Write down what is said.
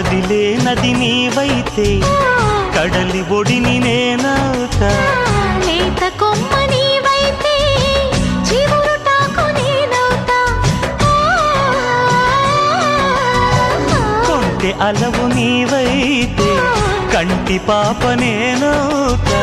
కదిలే నది నీవైతే కడలి ఒడిని నేనవుతా. కొమ్మ నీవైతే చివురుటాకు నేనవుతా. కొంటె అలవు నీవైతే కంటి పాప నేనవుతా.